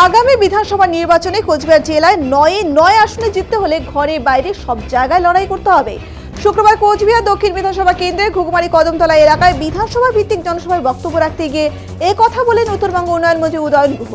আগামী বিধানসভা নির্বাচনে কোচবিহার জেলায় নয়ে নয় আসনে জিততে হলে ঘরে বাইরে সব জায়গায় লড়াই করতে হবে। শুক্রবার কোচবিহার দক্ষিণ বিধানসভা কেন্দ্রে ঘুঘুমারি কদমতলা এলাকায় বিধানসভা ভিত্তিক জনসভায় বক্তব্য রাখতে গিয়ে এ কথা বলেন উত্তরবঙ্গ উন্নয়ন মন্ত্রী উদয়ন গুহ।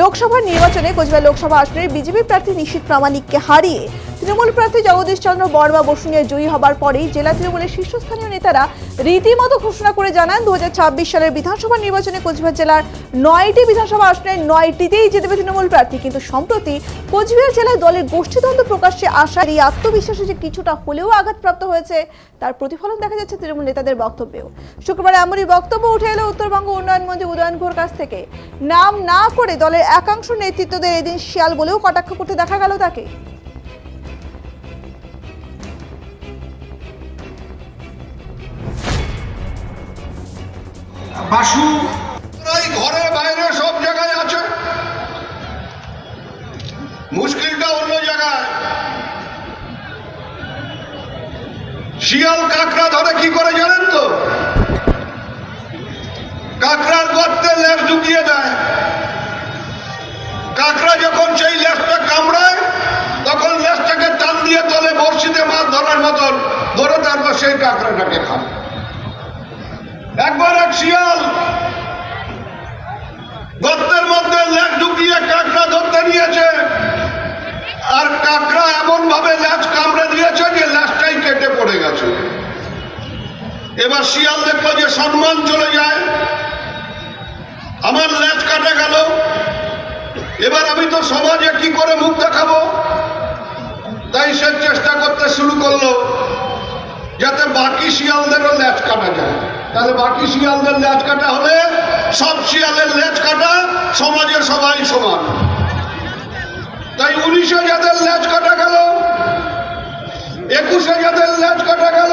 লোকসভা নির্বাচনে কোচবিহার লোকসভা আসনের বিজেপি প্রার্থী নিশীত প্রামাণিককে হারিয়ে তৃণমূল প্রার্থী জগদীশ চন্দ্র বর্মা বসুনিয়া জয়ী হবার পরেই জেলা তৃণমূলের শীর্ষস্থানীয় নেতারা রীতিমতো ঘোষণা করে জানান দু হাজার ছাব্বিশ সালের বিধানসভা নির্বাচনে কোচবিহার জেলার নয়টি বিধানসভা আসনের নয়টিতেই জিতবে তৃণমূল প্রার্থী। কিন্তু সম্প্রতি কোচবিহার জেলায় দলের গোষ্ঠীদ্বন্দ্ব প্রকাশ্যে আসার এই আত্মবিশ্বাসে যে কিছুটা হলেও আঘাতপ্রাপ্ত হয়েছে, তার প্রতিফলন দেখা যাচ্ছে তৃণমূল নেতাদের বক্তব্যেও। শুক্রবার এমনই বক্তব্য উঠে এলো উত্তরবঙ্গ উন্নয়ন মন্ত্রী উদয়ন ঘোর কাছ থেকে। নাম না করে দলের একাংশ নেতৃত্বদের এদিন শিয়াল বলেও কটাক্ষ করতে দেখা গেল তাকে। বাসু ঘরে বাইরে সব জায়গায় আছে। মুশকিলটা অন্য জায়গায়। শিয়াল কাঁকড়া ধরে কি করে জানেন তো? কাকড়ার গর্তে লেজ ঢুকিয়ে দেয়। কাঁকড়া যখন সেই লেজটা কামড়ায়, তখন লেজটাকে টান দিয়ে তলে বড়শিতে মাছ ধরার মতন ধরে তারপর সেই কাকড়াটাকে খায়। একবার এক শিয়াল গর্তের মধ্যে লেজ ঢুকিয়ে কাঁকড়া ধরতে নিয়েছে। আর কাঁকড়া এমন ভাবে ল্যাজ কামড়ে দিয়েছে যে ল্যাজটাই কেটে পড়ে গেছে। এবার শিয়াল দেখল যে সম্মান চলে যায়। আমার ল্যাজ কাটা গেল। এবার আমি তো সমাজে কি করে মুখ দেখাবো? তাই সে চেষ্টা করতে শুরু করল, যাতে বাকি শিয়ালদেরও ল্যাজ কাটা যায়। তাহলে বাকি শিয়ালদের ল্যাজ কাটা হলে সব শিয়ালের ল্যাজ কাটা সমাজে সবাই সমান। তাই উনিশে যাদের ল্যাজ কাটা গেল, একুশে যাদের ল্যাজ কাটা গেল,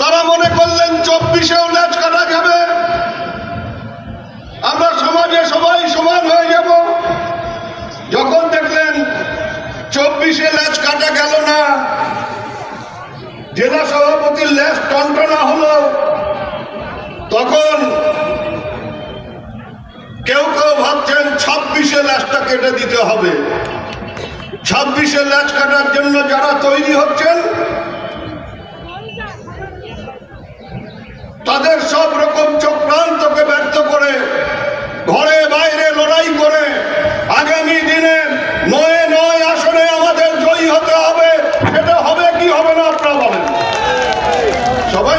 তারা মনে করলেন চব্বিশেও ল্যাজ কাটা যাবে। আমরা সমাজে সবাই সমান হয়ে যাব। যখন দেখলেন চব্বিশে ল্যাজ কাটা গেল না, জেলা সভাপতির লেজ টনটনা কেটে দিতে হবে। ছাব্বিশে ল্যাচ কাটার জন্য যারা তৈরি হচ্ছেন, তাদের সব রকম চক্রান্তকে ব্যর্থ করে, ঘরে বাইরে লড়াই করে, আগামী দিনে নয় নয় আসনে আমাদের জয়ী হতে হবে। সেটা হবে কি হবে না, আপনারা বলেন। সবাই